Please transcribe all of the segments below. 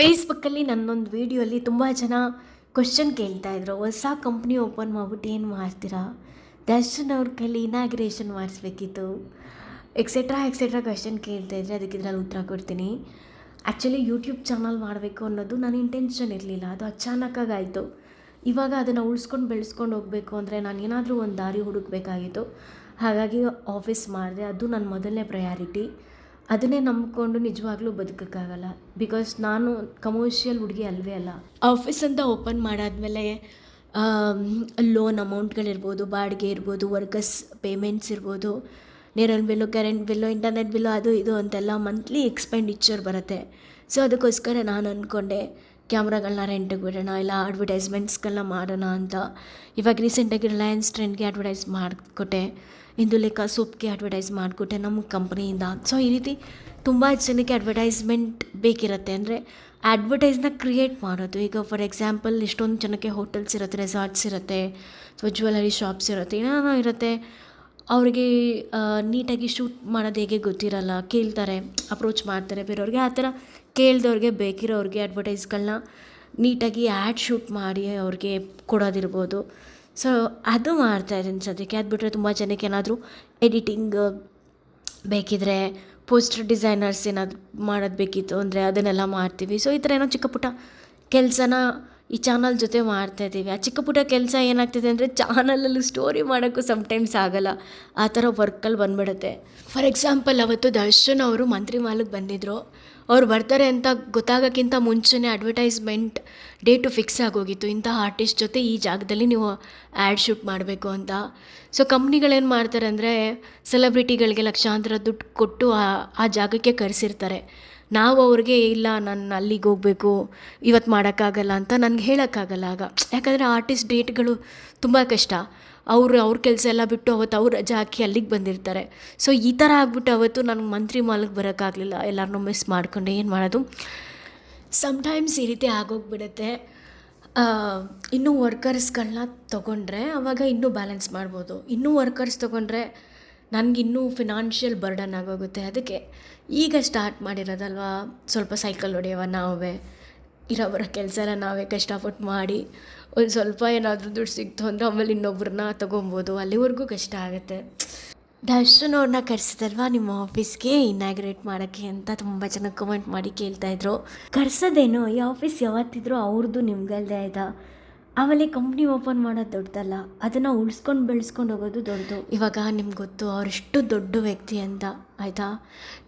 ಫೇಸ್ಬುಕ್ಕಲ್ಲಿ ನನ್ನೊಂದು ವೀಡಿಯೋಲಿ ತುಂಬ ಜನ ಕ್ವಶನ್ ಕೇಳ್ತಾಯಿದ್ರು ಹೊಸ ಕಂಪ್ನಿ ಓಪನ್ ಮಾಡ್ಬಿಟ್ಟು ಏನು ಮಾಡ್ತೀರಾ? ದರ್ಶನ್ ಅವ್ರ ಕೈಲಿ ಇನಾಗ್ರೇಷನ್ ಮಾಡಿಸ್ಬೇಕಿತ್ತು. ಎಕ್ಸೆಟ್ರಾ ಎಕ್ಸೆಟ್ರಾ ಕ್ವಶನ್ ಕೇಳ್ತಾಯಿದ್ರೆ ಅದಕ್ಕೆ ಇದ್ರಲ್ಲಿ ಉತ್ತರ ಕೊಡ್ತೀನಿ. ಆ್ಯಕ್ಚುಲಿ ಯೂಟ್ಯೂಬ್ ಚಾನಲ್ ಮಾಡಬೇಕು ಅನ್ನೋದು ನನ್ನ ಇಂಟೆನ್ಷನ್ ಇರಲಿಲ್ಲ. ಅದು ಅಚಾನಕ್ಕಾಗಿ ಆಯಿತು. ಇವಾಗ ಅದನ್ನು ಉಳಿಸ್ಕೊಂಡು ಬೆಳೆಸ್ಕೊಂಡು ಹೋಗಬೇಕು ಅಂದರೆ ನಾನು ಏನಾದರೂ ಒಂದು ದಾರಿ ಹುಡುಕಬೇಕಾಗಿತ್ತು. ಹಾಗಾಗಿ ಆಫೀಸ್ ಮಾಡಿದೆ. ಅದು ನನ್ನ ಮೊದಲನೇ ಪ್ರಯಾರಿಟಿ ಅದನ್ನೇ ನಂಬಿಕೊಂಡು ನಿಜವಾಗ್ಲೂ ಬದುಕೋಕ್ಕಾಗಲ್ಲ. ಬಿಕಾಸ್ ನಾನು ಕಮರ್ಷಿಯಲ್ ಹುಡುಗಿ ಅಲ್ವೇ ಅಲ್ಲ. ಆಫೀಸ್ ಅಂತ ಓಪನ್ ಮಾಡಾದಮೇಲೆ ಲೋನ್ ಅಮೌಂಟ್ಗಳಿರ್ಬೋದು ಬಾಡಿಗೆ ಇರ್ಬೋದು ವರ್ಕರ್ಸ್ ಪೇಮೆಂಟ್ಸ್ ಇರ್ಬೋದು ನೀರಿನ bill current bill internet bill, ಅದು ಇದು ಅಂತೆಲ್ಲ ಮಂತ್ಲಿ ಎಕ್ಸ್ಪೆಂಡಿಚರ್ ಬರುತ್ತೆ. ಸೊ ಅದಕ್ಕೋಸ್ಕರ ನಾನು ಅಂದ್ಕೊಂಡೆ ಕ್ಯಾಮ್ರಾಗಳನ್ನ ರೆಂಟಿಗೆ ಬಿಡೋಣ, ಇಲ್ಲ ಅಡ್ವರ್ಟೈಸ್ಮೆಂಟ್ಸ್ಗಳನ್ನ ಮಾಡೋಣ ಅಂತ. ಇವಾಗ ರೀಸೆಂಟಾಗಿ ರಿಲಯನ್ಸ್ ಟ್ರೆಂಡ್ಗೆ ಅಡ್ವರ್ಟೈಸ್ ಮಾಡಿಕೊಟ್ಟೆ. ಇಂದು ಲೆಕ್ಕ ಸೋಪ್ಗೆ ಅಡ್ವರ್ಟೈಸ್ ಮಾಡಿಕೊಟ್ಟೆ ನಮ್ಮ ಕಂಪ್ನಿಯಿಂದ ಸೊ ಈ ರೀತಿ ತುಂಬ ಜನಕ್ಕೆ ಅಡ್ವರ್ಟೈಸ್ಮೆಂಟ್ ಬೇಕಿರುತ್ತೆ. ಅಂದರೆ ಅಡ್ವರ್ಟೈಸ್ನ ಕ್ರಿಯೇಟ್ ಮಾಡೋದು. ಈಗ ಫಾರ್ ಎಕ್ಸಾಂಪಲ್ ಎಷ್ಟೊಂದು ಜನಕ್ಕೆ ಹೋಟೆಲ್ಸ್ ಇರುತ್ತೆ ರೆಸಾರ್ಟ್ಸ್ ಇರುತ್ತೆ ಸೊ ಜ್ಯುವೆಲರಿ ಶಾಪ್ಸ್ ಇರುತ್ತೆ, ಏನೇನೋ ಇರುತ್ತೆ. ಅವ್ರಿಗೆ ನೀಟಾಗಿ ಶೂಟ್ ಮಾಡೋದು ಹೇಗೆ ಗೊತ್ತಿರಲ್ಲ. ಕೇಳ್ತಾರೆ ಅಪ್ರೋಚ್ ಮಾಡ್ತಾರೆ ಬೇರೆಯವ್ರಿಗೆ. ಆ ಥರ ಕೇಳ್ದವ್ರಿಗೆ ಬೇಕಿರೋರಿಗೆ ಅಡ್ವರ್ಟೈಸ್ಗಳನ್ನ ನೀಟಾಗಿ ಆ್ಯಡ್ ಶೂಟ್ ಮಾಡಿ ಅವ್ರಿಗೆ ಕೊಡೋದಿರ್ಬೋದು. ಸೊ ಅದು ಮಾಡ್ತಾಯಿದ್ದೀನಿ ಸದ್ಯಕ್ಕೆ. ಅದು ಬಿಟ್ಟರೆ ತುಂಬ ಜನಕ್ಕೆ ಏನಾದರೂ ಎಡಿಟಿಂಗ್ ಬೇಕಿದ್ರೆ ಪೋಸ್ಟರ್ ಡಿಸೈನರ್ಸ್ ಏನಾದರೂ ಮಾಡೋದು ಬೇಕಿತ್ತು ಅಂದರೆ ಅದನ್ನೆಲ್ಲ ಮಾಡ್ತೀವಿ. ಸೊ ಈ ಥರ ಏನೋ ಚಿಕ್ಕ ಪುಟ್ಟ ಕೆಲಸನ ಈ ಚಾನಲ್ ಜೊತೆ ಮಾಡ್ತಾಯಿದ್ದೀವಿ ಆ ಚಿಕ್ಕ ಪುಟ್ಟ ಕೆಲಸ ಏನಾಗ್ತಿದೆ ಅಂದರೆ ಚಾನಲಲ್ಲಿ ಸ್ಟೋರಿ ಮಾಡೋಕ್ಕೂ ಸಮ್ಟೈಮ್ಸ್ ಆಗಲ್ಲ. ಆ ಥರ ವರ್ಕಲ್ಲಿ ಬಂದ್ಬಿಡುತ್ತೆ. ಫಾರ್ ಎಕ್ಸಾಂಪಲ್ ಅವತ್ತು ದರ್ಶನ್ ಅವರು ಮಂತ್ರಿ ಮಾಲಿಗೆ ಬಂದಿದ್ದರು ಅವ್ರು ಬರ್ತಾರೆ ಅಂತ ಗೊತ್ತಾಗೋಕ್ಕಿಂತ ಮುಂಚೆನೇ ಅಡ್ವರ್ಟೈಸ್ಮೆಂಟ್ ಡೇಟು ಫಿಕ್ಸ್ ಆಗೋಗಿತ್ತು. ಇಂಥ ಆರ್ಟಿಸ್ಟ್ ಜೊತೆ ಈ ಜಾಗದಲ್ಲಿ ನೀವು ಆ್ಯಡ್ ಶೂಟ್ ಮಾಡಬೇಕು ಅಂತ. ಸೊ ಕಂಪ್ನಿಗಳೇನು ಮಾಡ್ತಾರೆ ಅಂದರೆ ಸೆಲೆಬ್ರಿಟಿಗಳಿಗೆ ಲಕ್ಷಾಂತರ ದುಡ್ಡು ಕೊಟ್ಟು ಆ ಆ ಜಾಗಕ್ಕೆ ಕರೆಸಿರ್ತಾರೆ. ನಾವು ಅವ್ರಿಗೆ, ಇಲ್ಲ, ನಾನು ಅಲ್ಲಿಗೆ ಹೋಗಬೇಕು ಇವತ್ತು ಮಾಡೋಕ್ಕಾಗಲ್ಲ ಅಂತ ನನಗೆ ಹೇಳೋಕ್ಕಾಗಲ್ಲ ಆಗ. ಯಾಕಂದರೆ ಆರ್ಟಿಸ್ಟ್ ಡೇಟ್ಗಳು ತುಂಬ ಕಷ್ಟ. ಅವರು ಅವ್ರ ಕೆಲಸ ಎಲ್ಲ ಬಿಟ್ಟು ಅವತ್ತು ಅವ್ರು ರಜೆ ಹಾಕಿ ಅಲ್ಲಿಗೆ ಬಂದಿರ್ತಾರೆ. ಸೊ ಈ ಥರ ಆಗ್ಬಿಟ್ಟು ಅವತ್ತು ನನಗೆ ಮಂತ್ರಿ ಮಾಲ್ಗೆ ಬರೋಕ್ಕಾಗಲಿಲ್ಲ. ಎಲ್ಲರನ್ನೂ ಮಿಸ್ ಮಾಡ್ಕೊಂಡೆ ಏನು ಮಾಡೋದು? ಸಮ್ಟೈಮ್ಸ್ ಈ ರೀತಿ ಆಗೋಗ್ಬಿಡುತ್ತೆ. ಇನ್ನೂ ವರ್ಕರ್ಸ್ಗಳನ್ನ ತೊಗೊಂಡ್ರೆ ಅವಾಗ ಇನ್ನೂ ಬ್ಯಾಲೆನ್ಸ್ ಮಾಡ್ಬೋದು. ಇನ್ನೂ ವರ್ಕರ್ಸ್ ತೊಗೊಂಡ್ರೆ ನನಗಿನ್ನೂ ಫಿನಾನ್ಷಿಯಲ್ ಬರ್ಡನ್ ಆಗೋಗುತ್ತೆ. ಅದಕ್ಕೆ ಈಗ ಸ್ಟಾರ್ಟ್ ಮಾಡಿರೋದಲ್ವಾ? ಸ್ವಲ್ಪ ಸೈಕಲ್ ಹೊಡೆಯವ ನಾವೇ. ಇರೋ ಬರೋ ಕೆಲಸನ ನಾವೇ ಕಷ್ಟಪಟ್ಟು ಮಾಡಿ ಒಂದು ಸ್ವಲ್ಪ ಏನಾದರೂ ದುಡ್ಡು ಸಿಕ್ತು ಅಂದರೆ ಆಮೇಲೆ ಇನ್ನೊಬ್ರನ್ನ ತೊಗೊಬೋದು, ಅಲ್ಲಿವರೆಗೂ ಕಷ್ಟ ಆಗುತ್ತೆ. ಡಸ್ಟನ್ ಅವ್ರನ್ನ ಕರೆಸಿದಲ್ವಾ ನಿಮ್ಮ ಆಫೀಸ್ಗೆ ಇನಾಗ್ರೇಟ್ ಮಾಡೋಕ್ಕೆ ಅಂತ ತುಂಬ ಜನ ಕಮೆಂಟ್ ಮಾಡಿ ಕೇಳ್ತಾಯಿದ್ರು ಕರ್ಸೋದೇನು? ಈ ಆಫೀಸ್ ಯಾವತ್ತಿದ್ರು ಅವ್ರದ್ದು ನಿಮ್ಗಲ್ಲದೆ ಆಯ್ತಾ? ಆಮೇಲೆ ಕಂಪ್ನಿ ಓಪನ್ ಮಾಡೋದು ದೊಡ್ಡದಲ್ಲ. ಅದನ್ನು ಉಳಿಸ್ಕೊಂಡು ಬೆಳೆಸ್ಕೊಂಡು ಹೋಗೋದು ದೊಡ್ಡದು. ಇವಾಗ ನಿಮ್ಗೆ ಗೊತ್ತು, ಅವರೆಷ್ಟು ದೊಡ್ಡ ವ್ಯಕ್ತಿ ಅಂತ, ಆಯಿತಾ?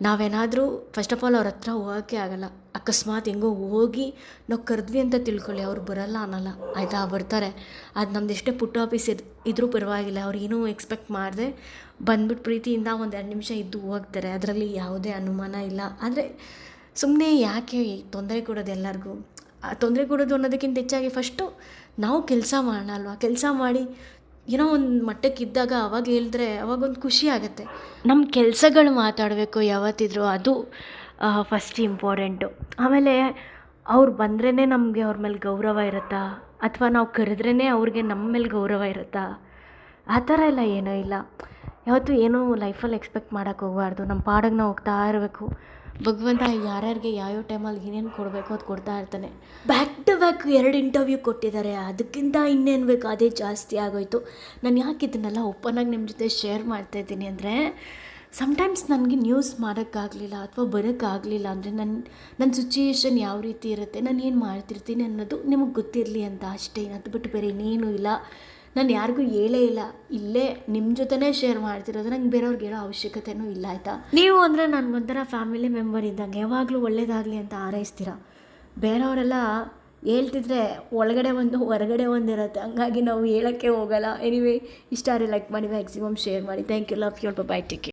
ನಾವೇನಾದರೂ ಫಸ್ಟ್ ಆಫ್ ಆಲ್ ಅವ್ರ ಹತ್ರ ಹೋಗೋಕ್ಕೆ ಆಗಲ್ಲ. ಅಕಸ್ಮಾತ್ ಹೆಂಗೋ ಹೋಗಿ ನಾವು ಕರೆದ್ವಿ ಅಂತ ತಿಳ್ಕೊಳ್ಳಿ, ಅವ್ರು ಬರಲ್ಲ ಅನ್ನಲ್ಲ. ಆಯಿತಾ? ಬರ್ತಾರೆ. ಅದು ನಮ್ದು ಎಷ್ಟೇ ಪುಟ್ಟ ಆಫೀಸ್ ಇದ್, ಇದ್ರೂ ಪರವಾಗಿಲ್ಲ. ಅವ್ರು ಏನೂ ಎಕ್ಸ್ಪೆಕ್ಟ್ ಮಾಡಿದೆ ಬಂದ್ಬಿಟ್ಟು ಪ್ರೀತಿಯಿಂದ ಒಂದು ಎರಡು ನಿಮಿಷ ಇದ್ದು ಹೋಗ್ತಾರೆ. ಅದರಲ್ಲಿ ಯಾವುದೇ ಅನುಮಾನ ಇಲ್ಲ. ಆದರೆ ಸುಮ್ಮನೆ ಯಾಕೆ ತೊಂದರೆ ಕೊಡೋದು ಎಲ್ಲರಿಗೂ? ತೊಂದರೆ ಕೊಡೋದು ಅನ್ನೋದಕ್ಕಿಂತ ಹೆಚ್ಚಾಗಿ ಫಸ್ಟು ನಾವು ಕೆಲಸ ಮಾಡೋಣ ಅಲ್ವಾ? ಕೆಲಸ ಮಾಡಿ ಏನೋ ಒಂದು ಮಟ್ಟಕ್ಕೆ ಇದ್ದಾಗ ಅವಾಗ ಹೇಳಿದ್ರೆ ಅವಾಗೊಂದು ಖುಷಿ ಆಗುತ್ತೆ. ನಮ್ಮ ಕೆಲಸಗಳು ಮಾತಾಡಬೇಕು ಯಾವತ್ತಿದ್ರು ಅದು ಫಸ್ಟ್ ಇಂಪಾರ್ಟೆಂಟು ಆಮೇಲೆ ಅವ್ರು ಬಂದ್ರೇ ನಮಗೆ ಅವ್ರ ಮೇಲೆ ಗೌರವ ಇರುತ್ತಾ? ಅಥವಾ ನಾವು ಕರೆದ್ರೇ ಅವ್ರಿಗೆ ನಮ್ಮ ಮೇಲೆ ಗೌರವ ಇರುತ್ತಾ? ಆ ಥರ ಎಲ್ಲ ಏನೂ ಇಲ್ಲ. ಯಾವತ್ತೂ ಏನೂ ಲೈಫಲ್ಲಿ ಎಕ್ಸ್ಪೆಕ್ಟ್ ಮಾಡೋಕ್ಕೆ ಹೋಗಬಾರ್ದು. ನಮ್ಮ ಪಾಡಿಗೆ ನಾವು ಹೋಗ್ತಾ ಇರಬೇಕು. ಭಗವಂತ ಯಾರ್ಯಾರಿಗೆ ಯಾವ್ಯಾವ ಟೈಮಲ್ಲಿ ಏನೇನು ಕೊಡಬೇಕು ಅದು ಕೊಡ್ತಾ ಇರ್ತಾನೆ. ಬ್ಯಾಕ್ ಟು ಬ್ಯಾಕ್ ಎರಡು ಇಂಟರ್ವ್ಯೂ ಕೊಟ್ಟಿದ್ದಾರೆ. ಅದಕ್ಕಿಂತ ಇನ್ನೇನು ಬೇಕು ಅದೇ ಜಾಸ್ತಿ ಆಗೋಯ್ತು. ನಾನು ಯಾಕೆ ಇದನ್ನೆಲ್ಲ ಓಪನಾಗಿ ನಿಮ್ಮ ಜೊತೆ ಶೇರ್ ಮಾಡ್ತಾಯಿದ್ದೀನಿ ಅಂದರೆ ಸಮ್ಟೈಮ್ಸ್ ನನಗೆ ನ್ಯೂಸ್ ಮಾಡೋಕ್ಕಾಗಲಿಲ್ಲ ಅಥವಾ ಬರೋಕ್ಕಾಗಲಿಲ್ಲ ಅಂದರೆ ನನ್ನ ನನ್ನ ಸಿಚುಯೇಷನ್ ಯಾವ ರೀತಿ ಇರುತ್ತೆ, ನಾನು ಏನು ಮಾಡ್ತಿರ್ತೀನಿ ಅನ್ನೋದು ನಿಮಗೆ ಗೊತ್ತಿರಲಿ ಅಂತ ಅಷ್ಟೇ. ಅದು ಬಿಟ್ಟು ಬೇರೆ ಇನ್ನೇನೂ ಇಲ್ಲ. ನಾನು ಯಾರಿಗೂ ಹೇಳೇ ಇಲ್ಲ. ಇಲ್ಲೇ ನಿಮ್ಮ ಜೊತೆನೇ ಶೇರ್ ಮಾಡ್ತಿರೋದು. ನಂಗೆ ಬೇರೆಯವ್ರಿಗೆ ಹೇಳೋ ಅವಶ್ಯಕತೆನೂ ಇಲ್ಲ, ಆಯಿತಾ? ನೀವು ಅಂದರೆ ನನಗೊಂಥರ ಫ್ಯಾಮಿಲಿ ಮೆಂಬರ್ ಇದ್ದಂಗೆ ಯಾವಾಗಲೂ ಒಳ್ಳೇದಾಗಲಿ ಅಂತ ಹಾರೈಸ್ತೀರ? ಬೇರೆಯವರೆಲ್ಲ ಹೇಳ್ತಿದ್ರೆ ಒಳಗಡೆ ಒಂದು, ಹೊರಗಡೆ ಒಂದು ಇರುತ್ತೆ. ಹಂಗಾಗಿ ನಾವು ಹೇಳೋಕ್ಕೆ ಹೋಗಲ್ಲ. ಎನಿವೇ ಇಷ್ಟ ಲೈಕ್ ಮಾಡಿ ಮ್ಯಾಕ್ಸಿಮಮ್ ಶೇರ್ ಮಾಡಿ. Thank you love you bye take